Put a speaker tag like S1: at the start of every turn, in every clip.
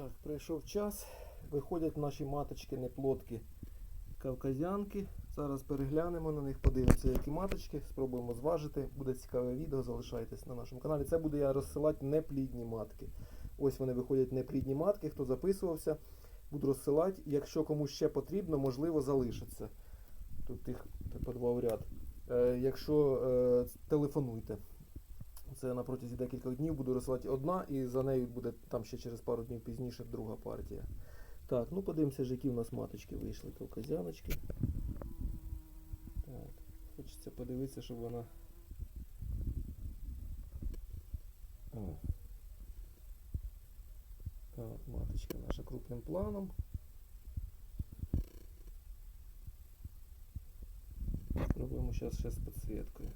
S1: Так, прийшов час. Виходять наші маточки, неплодки кавказянки. Зараз переглянемо на них, подивимося, які маточки, спробуємо зважити. Буде цікаве відео, залишайтесь на нашому каналі. Це буде я розсилати неплідні матки. Ось вони виходять неплідні матки. Хто записувався, буду розсилати. Якщо комусь ще потрібно, можливо, залишиться. Тут їх по два в ряд. Е, якщо е, телефонуйте. Це на протязі декількох днів буду розсилати одна, і за нею буде там ще через пару днів пізніше друга партія. Так, ну подивимося, ж, які в нас маточки вийшли, кавказяночки. Так, хочеться подивитися, щоб вона. О. Так, маточка наша крупним планом. Спробуємо зараз ще з підсвіткою.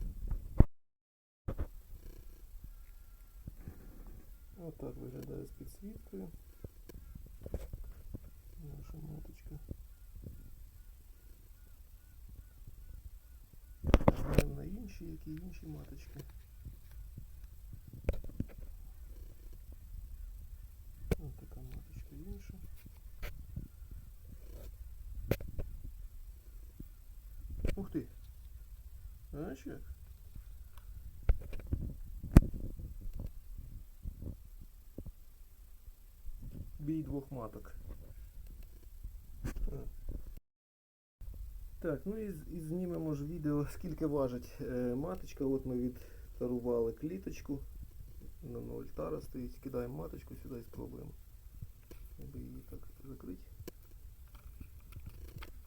S1: Отак виглядає з підсвіткою. Наша маточка. Глянемо на інші, які інші маточки. Ось така маточка інша. Ух ти! Знаєш як? Бій двох маток. Так. Ну і, і знімемо ж відео, скільки важить е, маточка. От ми відтарували кліточку. На 0 тара стоїть. Кидаємо маточку сюди і спробуємо. Аби її так закрити.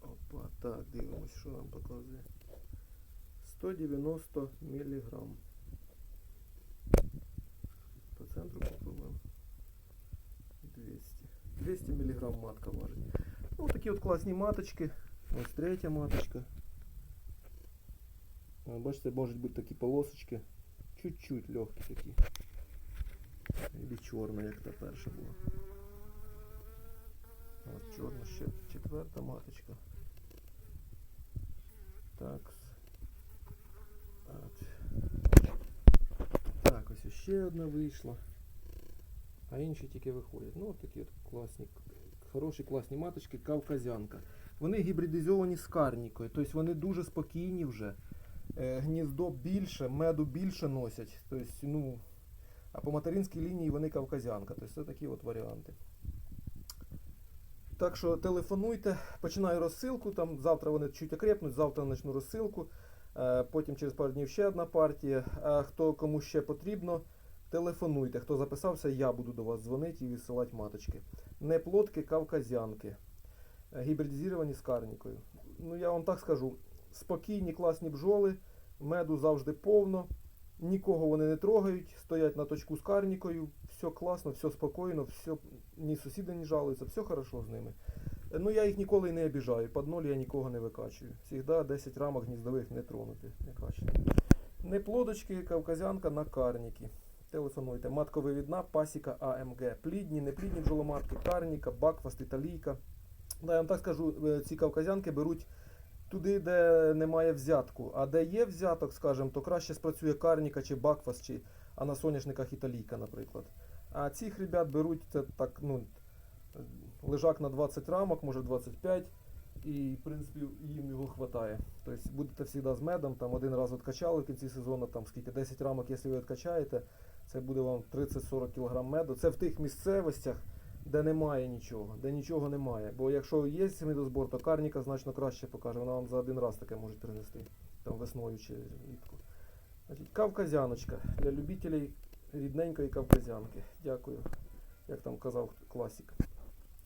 S1: Опа, так, дивимось, що нам показує. 190 міліграм. По центру. 200. 200 мг матка важить. Ну, такі от класні маточки. Ось третя маточка. О, Бачите, можуть бути такі полосочки. Чуть-чуть легкі такі. Або чорна, як та перша була. Ось чорна ще четверта маточка. Так. От. Так, ось ще одна вийшла. А інші тільки виходять. Ну, от такі от класні, хороші класні маточки, кавказянка. Вони гібридизовані з карнікою, тобто вони дуже спокійні вже. Е, Гніздо більше, меду більше носять. Тобто, ну, а по материнській лінії вони кавказянка. Тобто це такі от варіанти. Так що телефонуйте, починаю розсилку. Там завтра вони чуть окрепнуть, завтра почну розсилку. Е, Потім через пару днів ще одна партія. А хто кому ще потрібно, телефонуйте. Хто записався, я буду до вас дзвонити і висилати маточки. Не плотки, кавказянки. Гібридизовані з карнікою. Ну я вам так скажу: спокійні, класні бджоли, меду завжди повно. Нікого вони не трогають, стоять на точку з карнікою, все класно, все спокійно, все, ні сусіди не жалуються, все хорошо з ними. Ну я їх ніколи не обіжаю, під ноль я нікого не викачую. Всігда 10 рамок гніздових не тронути, не качаю. Не плодочки, кавказянка на карніки. Телефонуйте. Матковивідна, пасіка АМГ. Плідні, неплідні бджоломатки, карніка, бакфаст, італійка. Да, я вам так скажу, е, ці кавказянки беруть туди, де немає взятку. А де є взяток, скажімо, то краще спрацює карніка чи бакфаст, чи, а на соняшниках італійка, наприклад. А цих ребят беруть це так, ну, лежак на 20 рамок, може 25. І, в принципі, їм його вистачає. Тобто будете завжди з медом, там один раз відкачали в кінці сезону, там скільки 10 рамок, якщо ви відкачаєте, це буде вам 30-40 кг меду. Це в тих місцевостях, де немає нічого, де нічого немає. Бо якщо є медозбор, то карніка значно краще покаже. Вона вам за один раз таке може принести, там весною чи влітку. Кавказяночка для любителей рідненької кавказянки. Дякую. Як там казав класик.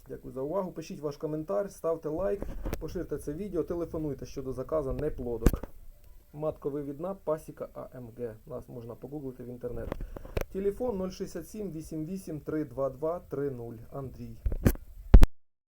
S1: Дякую за увагу. Пишіть ваш коментар, ставте лайк, поширте це відео, телефонуйте щодо заказу не плодок. Матковивідна пасіка АМГ. Нас можна погуглити в інтернет. Телефон 067 88 322 30. Андрій.